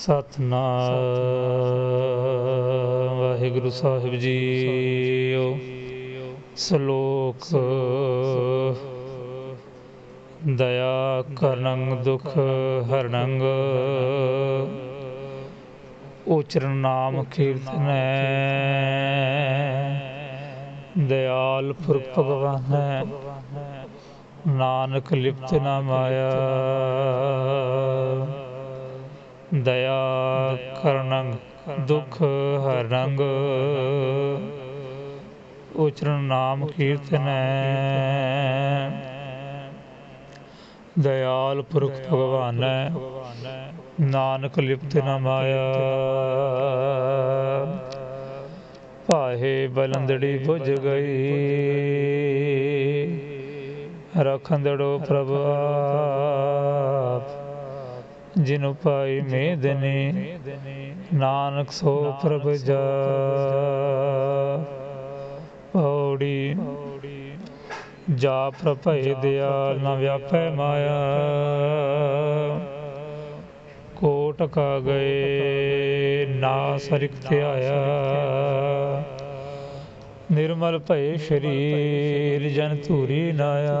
ਸਤਨਾਮ ਵਾਹਿਗੁਰੂ ਸਾਹਿਬ JIO, ਸ਼ਲੋਕ ਦਇਆ ਕਰਨੰ ਦੁਖ ਹਰਨੰ, ਉਚਰਨ ਨਾਮ ਕੀਰਤਨੈ ਦਇਆਲ ਪੁਰਖ ਭਗਵਾਨੈ, ਨਾਨਕ ਲਿਪਤ ਨਾ ਮਾਇਆ। ਦਇਆ ਕਰਨੰ ਦੁਖ ਹਰਨੰ ਉਚਰਨ ਨਾਮ ਕੀਰਤਨ। ਦਇਆਲ ਪੁਰਖ ਭਗਵਾਨ, ਨਾਨਕ ਲਿਪਤ ਨ ਮਾਇਆ। ਪਾਹੇ ਬਲੰਦੜੀ ਬੁਝ ਗਈ, ਰਖੰਦੜੋ ਪ੍ਰਭਾ। ਜਿਨੁ ਪਾਈ ਮੇਦਨੇ ਨਾਨਕ ਸੋ ਪ੍ਰਭ ਜਾ। ਪੌੜੀ ਜਾ ਪ੍ਰਭੇ ਦਿਆਲ ਨ ਵਿਆਪੈ ਮਾਇਆ। ਕੋਟ ਕਾ ਗਏ ਨਾ ਸਰਿਕ ਧਿਆਇਆ ਨਿਰਮਲ ਭਏ ਸ਼ਰੀਰ ਜਨ ਧੂਰੀ ਨਾਇਆ।